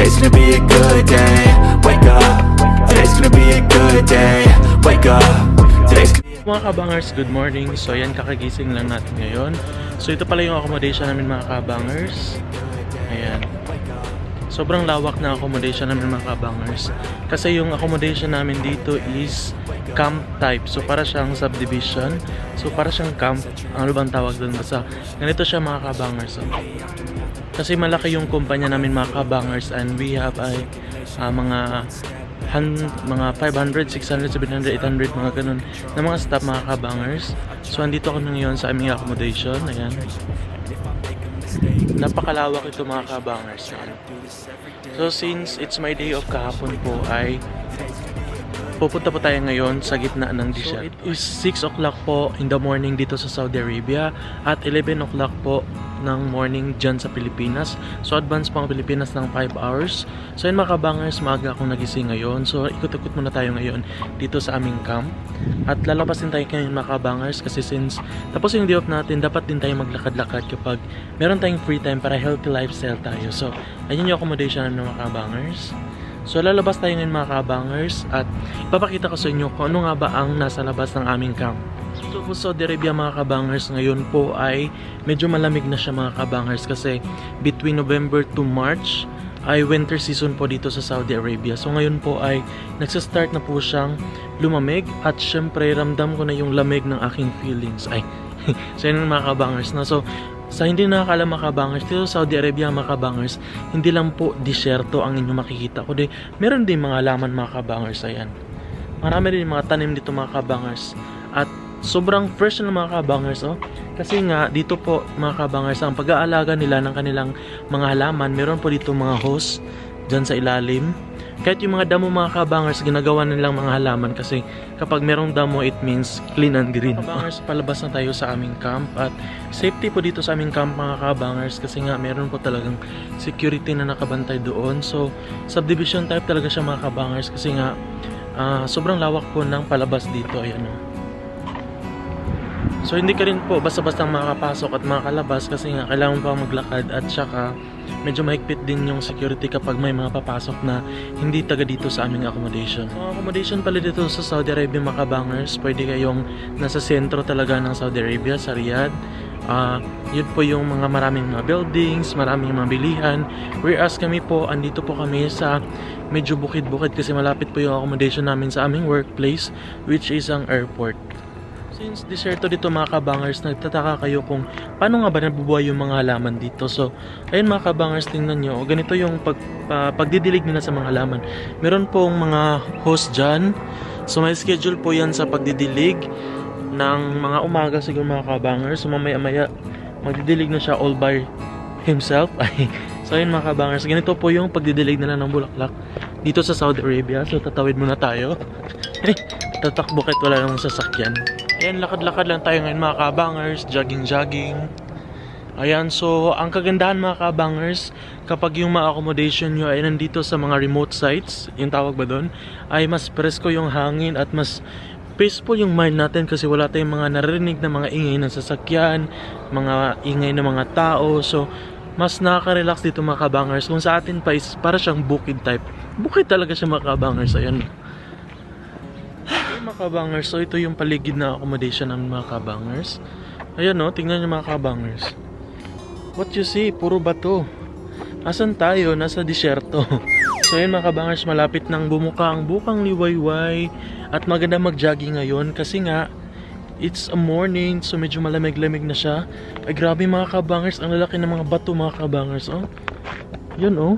today's gonna be a good day. Wake up, today's gonna be a good day. Wake up, today's Mga kabangers, good morning. So yan, kakagising lang natin ngayon. So ito pala yung accommodation namin mga kabangers. Ayan. Sobrang lawak na accommodation namin mga kabangers. Kasi yung accommodation namin dito is camp type. So para siyang subdivision. So para siyang camp. Ano bang tawag doon? Basta ganito siya mga kabangers. So, kasi malaki yung kumpanya namin mga kabangers and we have ay ah, mga han, mga 500, 600, 700, 800 mga ganun na mga staff mga kabangers. So andito kami ngayon sa aming accommodation. Ayan. Napakalawak ito mga kabangers. Ayan. So since it's my day off kahapon po ay pupunta po tayo ngayon sa gitna ng desert. So it is 6 o'clock po in the morning dito sa Saudi Arabia at 11 o'clock po ng morning dyan sa Pilipinas. So advance pa ang Pilipinas ng 5 hours. So yun mga kabangers, maaga akong nagising ngayon. So ikot-ikot muna tayo ngayon dito sa aming camp. At lalabas din tayo ngayon mga kabangers kasi since tapos yung day off natin, dapat din tayo maglakad-lakad kapag meron tayong free time para healthy lifestyle tayo. So ayun yung accommodation namin mga kabangers. So lalabas tayo ngayon mga kabangers at ipapakita ko sa inyo kung ano nga ba ang nasa labas ng aming camp. So po Saudi Arabia mga kabangers ngayon po ay medyo malamig na siya mga kabangers kasi between November to March ay winter season po dito sa Saudi Arabia. So ngayon po ay nagsa-start na po siyang lumamig at syempre ramdam ko na yung lamig ng aking feelings. Ay, so yun mga kabangers na. So sa hindi nakakala mga kabangers, dito sa Saudi Arabia mga kabangers, hindi lang po disyerto ang inyong makikita. Kundi meron din mga halaman mga kabangers. Ayan. Marami rin mga tanim dito mga kabangers. At sobrang fresh ng mga kabangers. Oh. Kasi nga dito po mga kabangers, ang pag-aalaga nila ng kanilang mga halaman, meron po dito mga hose dyan sa ilalim. Kahit yung mga damo mga kabangers, ginagawa nilang mga halaman kasi kapag merong damo, it means clean and green. Kabangers, palabas na tayo sa aming camp at safety po dito sa aming camp mga kabangers kasi nga meron po talagang security na nakabantay doon. So, subdivision type talaga siya mga kabangers kasi nga ah, sobrang lawak po ng palabas dito. Ayan o. So hindi ka rin po basta-basta makakapasok at makakalabas kasi nga kailangan pa maglakad at saka medyo mahigpit din yung security kapag may mga papasok na hindi taga dito sa aming accommodation. Mga accommodation pala dito sa Saudi Arabia mga kabangers, pwede kayong nasa sentro talaga ng Saudi Arabia, sa Riyadh. Ah, yun po yung mga maraming mga buildings, maraming mga bilihan. Whereas kami po, andito po kami sa medyo bukid-bukid kasi malapit po yung accommodation namin sa aming workplace which is ang airport. Since deserto dito mga kabangers, nagtataka kayo kung paano nga ba nabubuhay yung mga halaman dito. So, ayun mga kabangers, tingnan nyo. Ganito yung pag, pa- pagdidilig nila sa mga halaman. Meron pong mga host dyan. So, may schedule po yan sa pagdidilig ng mga umaga siguro mga kabangers. So, mamaya-maya magdidilig na siya all by himself. So, ayun mga kabangers. Ganito po yung pagdidilig nila ng bulaklak dito sa Saudi Arabia. So, tatawid muna tayo. Tatakbo kahit wala namang sasakyan. Ayan, lakad-lakad lang tayo ngayon mga kabangers, jogging-jogging. Ayan, so ang kagandahan mga kabangers, kapag yung mga accommodation nyo ay nandito sa mga remote sites, yung tawag ba doon, ay mas presko yung hangin at mas peaceful yung mind natin kasi wala tayong mga naririnig na mga ingay ng sasakyan, mga ingay ng mga tao. So, mas nakaka-relax dito mga kabangers. Kung sa atin pa is para siyang bukid type. Bukid talaga siya mga kabangers. Ayan. Kabangers, so ito yung paligid na accommodation ng mga kabangers. Ayan no, tingnan nyo mga kabangers. What you see, puro bato. Asan tayo? Nasa disyerto. so ayun mga kabangers, malapit nang bumuka ang bukang liwayway at maganda mag-jogging ngayon kasi nga It's a morning, so medyo malamig-lamig na siya. Ay grabe mga kabangers, ang lalaki ng mga bato mga kabangers, oh. Yun oh.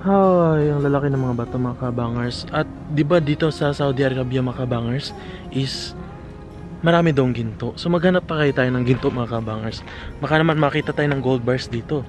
Hay, ang lalaki ng mga bato mga kabangers. At 'di ba dito sa Saudi Arabia mga kabangers is marami daw ginto. So maghanap pa kayo tayo ng ginto mga kabangers. Baka naman makita tayo ng gold bars dito.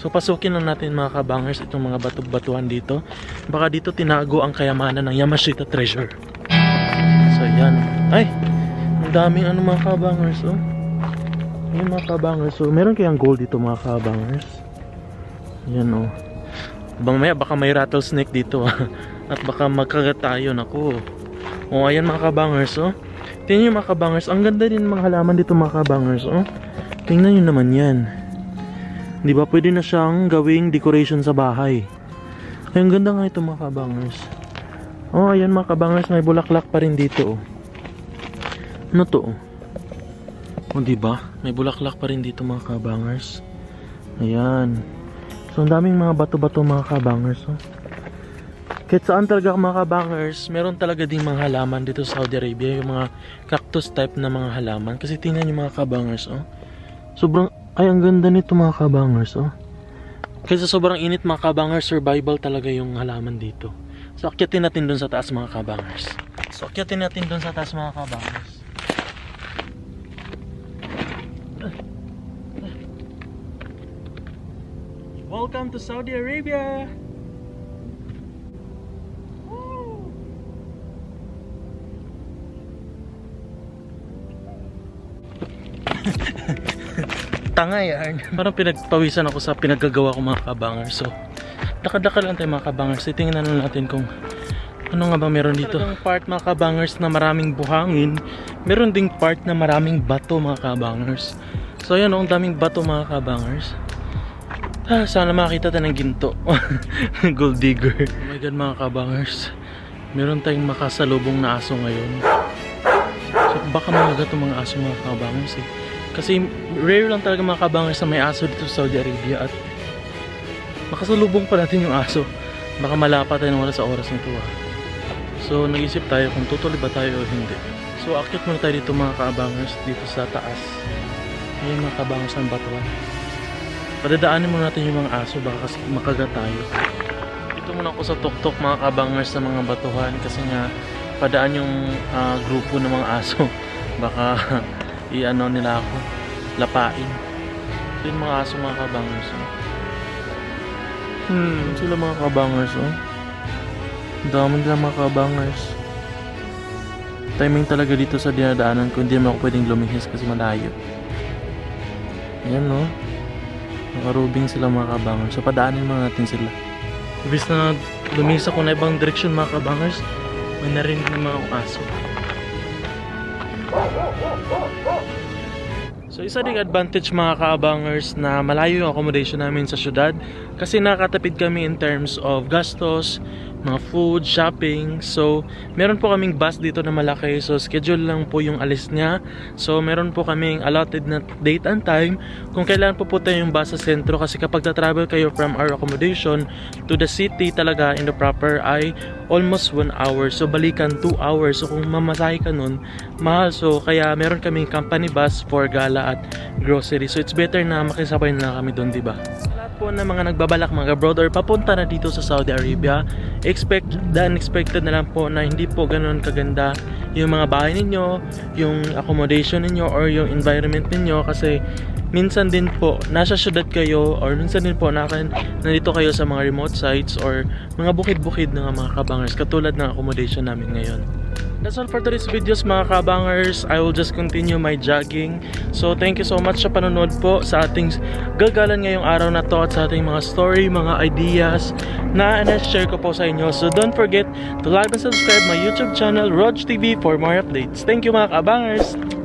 So pasukin lang natin mga kabangers itong mga bato-batuhan dito. Baka dito tinago ang kayamanan ng Yamashita Treasure. So yan. Ay! Ang daming ano mga kabangers oh. Ayun mga kabangers. So meron kayang gold dito mga kabangers. Yan oh. Bang maya baka may rattlesnake dito ah. At baka magkagat tayo naku. Oh ayan mga kabangers oh. Tingnan nyo mga kabangers. Ang ganda din mga halaman dito mga kabangers oh. Tingnan nyo naman yan. Di ba pwede na siyang gawing decoration sa bahay. Ay, ang ganda nga ito mga kabangers. Oh, ayan mga kabangers, may bulaklak pa rin dito. Oh. Ano to? oh? Oh, di ba? May bulaklak pa rin dito mga kabangers. Ayan. So, ang daming mga bato-bato mga kabangers. Oh. Kahit saan talaga mga kabangers, meron talaga ding mga halaman dito sa Saudi Arabia. Yung mga cactus type na mga halaman. Kasi tingnan yung mga kabangers. Oh. Sobrang, ay ang ganda nito mga kabangers. Oh. Kasi sobrang init mga kabangers, survival talaga yung halaman dito. So, akyatin natin dun sa taas mga kabangers. So, akyatin natin dun sa taas mga kabangers. Welcome to Saudi Arabia! Tanga yan. Parang pinagpawisan ako sa pinaggagawa ko mga kabangers. So, dakad-dakad lang tayo mga kabangers. Titingnan lang natin kung ano nga ba meron dito. Talagang part mga kabangers na maraming buhangin. Meron ding part na maraming bato mga kabangers. So ayan oh, ang daming bato mga kabangers. Ah, sana makita tayo ng ginto. Gold digger. Oh my god mga kabangers. Meron tayong makasalubong na aso ngayon. So baka mga gato mga aso mga kabangers eh. Kasi rare lang talaga mga kabangers na may aso dito sa Saudi Arabia at makasalubong pa natin yung aso. Baka malapa tayo ng wala sa oras nito ah. So nag-isip tayo kung tutuloy ba tayo o hindi. So akit muna tayo dito mga kabangers dito sa taas. Ayun mga kabangers ng batuan. Padadaanin muna natin yung mga aso baka kasi makagat tayo. Dito muna ako sa tuktok mga kabangers sa mga batuhan kasi nga padaan yung ah, grupo ng mga aso. Baka i-ano nila ako lapain. So yung mga aso mga kabangers. Oh. Hmm, sila mga kabangers oh. Ang dami nila mga kabangers. Timing talaga dito sa dinadaanan ko, hindi naman ako pwedeng lumihis kasi malayo. Ayan no. Nakarubing sila mga kabangers. So padaanin muna natin sila. Ibis na lumihis ako na ibang direksyon mga kabangers, may narinig na mga aso. So isa ding advantage mga kaabangers na malayo yung accommodation namin sa syudad kasi nakatapid kami in terms of gastos, mga food, shopping. So meron po kaming bus dito na malaki so schedule lang po yung alis niya. So meron po kaming allotted na date and time kung kailan tayo yung bus sa sentro kasi kapag na-travel kayo from our accommodation to the city talaga in the proper ay almost 1 hour. So balikan 2 hours. So kung mamasahe ka nun, mahal. So kaya meron kaming company bus for gala at grocery. So it's better na makisabay na kami doon, di ba? Po ng mga nagbabalak mga abroad or papunta na dito sa Saudi Arabia, expect the unexpected na lang po na hindi po ganoon kaganda yung mga bahay ninyo, yung accommodation ninyo or yung environment ninyo kasi minsan din po nasa syudad kayo or minsan din po naka, nandito kayo sa mga remote sites or mga bukid-bukid ng mga kabangers katulad ng accommodation namin ngayon. That's all for today's videos mga kabangers. I will just continue my jogging. So thank you so much sa panonood po sa ating gagalan ngayong araw na to at sa ating mga story, mga ideas na na-share ko po sa inyo. So don't forget to like and subscribe my YouTube channel, Rog TV for more updates. Thank you mga kabangers!